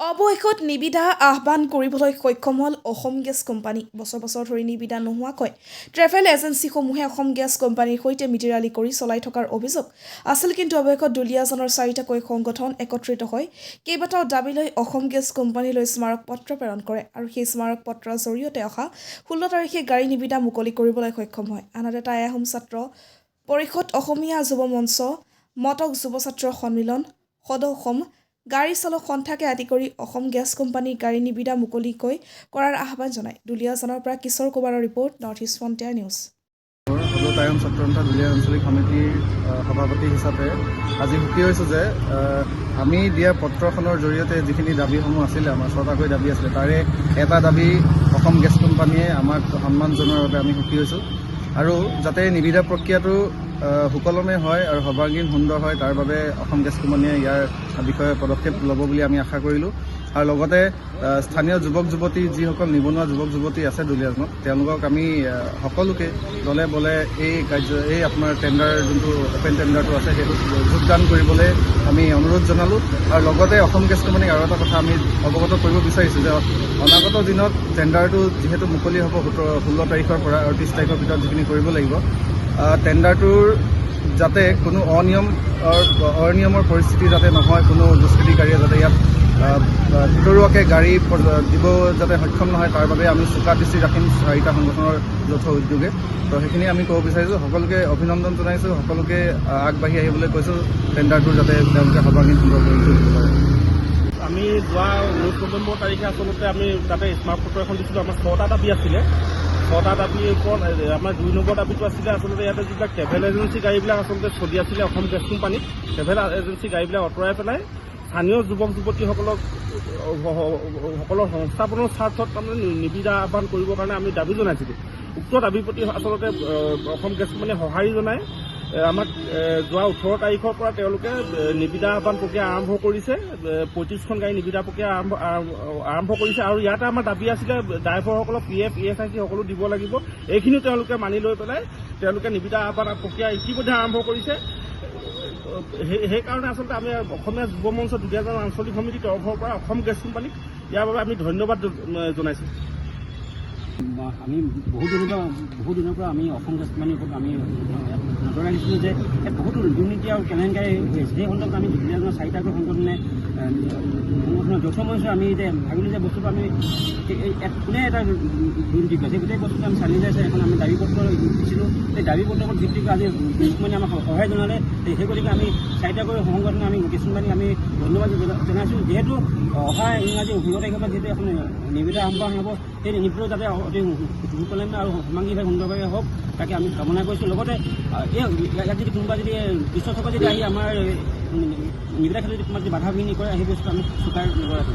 অৱশেষত নিবিদা আহ্বান কৰিবলৈ সক্ষম হ'ল অসম গেছ কোম্পানী। বছৰ বছৰ ধৰি নিবিদা নোহোৱাকৈ ট্ৰেভেল এজেঞ্চিসমূহে অসম গেছ কোম্পানীৰ সৈতে মিতিৰালি কৰি চলাই থকাৰ অভিযোগ আছিল। কিন্তু অৱশেষত দুলীয়াজানৰ চাৰিটাকৈ সংগঠন একত্ৰিত হৈ কেইবাটাও দাবী লৈ অসম গেছ কোম্পানীলৈ স্মাৰক পত্ৰ প্ৰেৰণ কৰে আৰু সেই স্মাৰক পত্ৰৰ জৰিয়তে অহা ষোল্ল তাৰিখে গাড়ী নিবিদা মুকলি কৰিবলৈ সক্ষম হয়। আনহাতে টাই আহোম ছাত্ৰ পৰিষদ অসমীয়া যুৱ মঞ্চ মটক যুৱ ছাত্ৰ সন্মিলন সদৌ অসম গাড়ী চালক সন্থাকে আদি কৰি অসম গেছ কোম্পানীৰ গাড়ী নিবিদা মুকলিকৈ কৰাৰ আহ্বান জনায়। দুলীয়াজানৰ পৰা কিশোৰ কুমাৰৰ report North East Frontier News. Time ছাত্ৰ সন্থা দুলীয়া আঞ্চলিক সমিতিৰ সভাপতি হিচাপে আজি সুখী হৈছোঁ যে আমি দিয়া পত্ৰখনৰ জৰিয়তে যিখিনি দাবীসমূহ আছিলে আমাৰ ছটাকৈ দাবী আছিলে তাৰে এটা দাবী অসম গেছ কোম্পানীয়ে আমাক সন্মান জনোৱাৰ বাবে আমি সুখী হৈছোঁ। আৰু যাতে নিবিদা প্ৰক্ৰিয়াটো সুকলমে হয় আৰু সৰ্বাংগীন সুন্দৰ হয় তাৰ বাবে অসম গেছ কোম্পানীয়ে ইয়াৰ বিষয়ে পদক্ষেপ ল'ব বুলি আমি আশা কৰিলোঁ। আৰু লগতে স্থানীয় যুৱক যুৱতী যিসকল নিবনুৱা যুৱক যুৱতী আছে দুলীয়াজনত তেওঁলোকক আমি সকলোকে দলে বলে এই কাৰ্য এই আপোনাৰ টেণ্ডাৰ যোনটো অপেন টেণ্ডাৰটো আছে সেইটোত যোগদান কৰিবলৈ আমি অনুৰোধ জনালোঁ। আৰু লগতে অসম গেছ কোম্পানীক আৰু এটা কথা আমি অৱগত কৰিব বিচাৰিছোঁ যে অনাগত দিনত টেণ্ডাৰটো যিহেতু মুকলি হ'ব সোতৰ ষোল্ল তাৰিখৰ পৰা আৰু ত্ৰিছ তাৰিখৰ ভিতৰত যিখিনি কৰিব লাগিব টেণ্ডাৰটোৰ যাতে কোনো অনিয়ম অনিয়মৰ পৰিস্থিতি যাতে নহয় কোনো দুষ্কৃতিকাৰীয়ে যাতে ইয়াত ভিতৰুৱাকৈ গাড়ী দিব যাতে সক্ষম নহয় তাৰ বাবে আমি চোকা দৃষ্টি ৰাখিম চাৰিটা সংগঠনৰ যৌথ উদ্যোগে। তো সেইখিনি আমি ক'ব বিচাৰিছোঁ। সকলোকে অভিনন্দন জনাইছোঁ। সকলোকে আগবাঢ়ি আহিবলৈ কৈছোঁ। টেণ্ডাৰটো যাতে তেওঁলোকে সৰ্বাংগীন সুন্দৰ কৰি তুলিব পাৰে। আমি যোৱা ঊনৈছ নৱেম্বৰ তাৰিখে আচলতে আমি তাতে স্মাৰক পত্ৰ এখন দিছিলোঁ। আমাৰ ছটা দাবী আছিলে। ছটা দাবীৰ ওপৰত আমাৰ দুই নম্বৰ দাবীটো আছিলে আচলতে ইয়াতে যিবিলাক ট্ৰেভেল এজেঞ্চি গাড়ীবিলাক আচলতে চলি আছিলে অসম গেছ কোম্পানীত ট্ৰেভেল এজেঞ্চি গাড়ীবিলাক আঁতৰাই পেলাই স্থানীয় যুৱক যুৱতীসকলক সকলৰ সংস্থাপনৰ স্বাৰ্থত তাৰমানে নিবিদা আহ্বান কৰিবৰ কাৰণে আমি দাবী জনাইছিলোঁ। উক্ত দাবীৰ প্ৰতি আচলতে অসম গেছ কোম্পানীয়ে সঁহাৰি জনাই এ, আমাক যোৱা ওঠৰ তাৰিখৰ পৰা তেওঁলোকে নিবিদা আহ্বান প্ৰক্ৰিয়া আৰম্ভ কৰিছে পঁয়ত্ৰিছখন গাড়ী নিবিদা প্ৰক্ৰিয়া আৰম্ভ কৰিছে আৰু ইয়াতে আমাৰ দাবী আছিলে ড্ৰাইভাৰসকলক P F E S I C সকলো দিব লাগিব। এইখিনিও তেওঁলোকে মানি লৈ পেলাই তেওঁলোকে নিবিদা আহ্বান প্ৰক্ৰিয়া ইতিমধ্যে আৰম্ভ কৰিছে। সেই- সেইকাৰণে আচলতে আমি অসমীয়া যুৱ মঞ্চ দুলীয়াজান আঞ্চলিক সমিতিৰ তৰফৰ পৰা অসম গেছ কোম্পানীক ইয়াৰ বাবে আমি ধন্যবাদ জনাইছোঁ। আমি বহু দিনৰ পৰা বহু দিনৰ পৰা আমি অসম গেছ কোম্পানীৰ ওপৰত আমি নজৰ ৰাখিছিলোঁ যে বহুতো দুৰ্নীতি আৰু কেলেংকাৰী হৈ আছে সেই সন্দৰ্ভত আমি দুলীয়াজনৰ চাৰিটাকৈ সংগঠনে সংগঠনৰ যৌথ মঞ্চ আমি এতিয়া ভাবিলোঁ যে বস্তুটো আমি কোনে এটা দুৰ্নীতি কৰিছে গোটেই বস্তুটো আমি চালি যাইছে এখন আমি দাবী পত্ৰ দাবী ওপৰত ভিত্তি কৰি আজি মানে আমাক সহায় জনালে। সেই গতিকে আমি চাৰিটাকৈ সংগঠনে আমি কিছুমানে আমি ধন্যবাদ জনা- জনাইছোঁ। যিহেতু অহা ইংৰাজী ষোল্ল তাৰিখৰ পৰা যিহেতু এখন নিবিদা আহ্বান হ'ব সেই নিবিদা যাতে অতি সুকলমে আৰু সমাংগীভাৱে সুন্দৰভাৱে হওক তাকে আমি কামনা কৰিছোঁ। লগতে এই ইয়াত যদি কোনোবা যদি কৃষকসকল যদি আহি আমাৰ নিবিদা ক্ষেত্ৰত যদি কোনোবা যদি বাধা বিঘিনি কৰে সেই বস্তু আমি স্বীকাৰ নকৰাকৈ।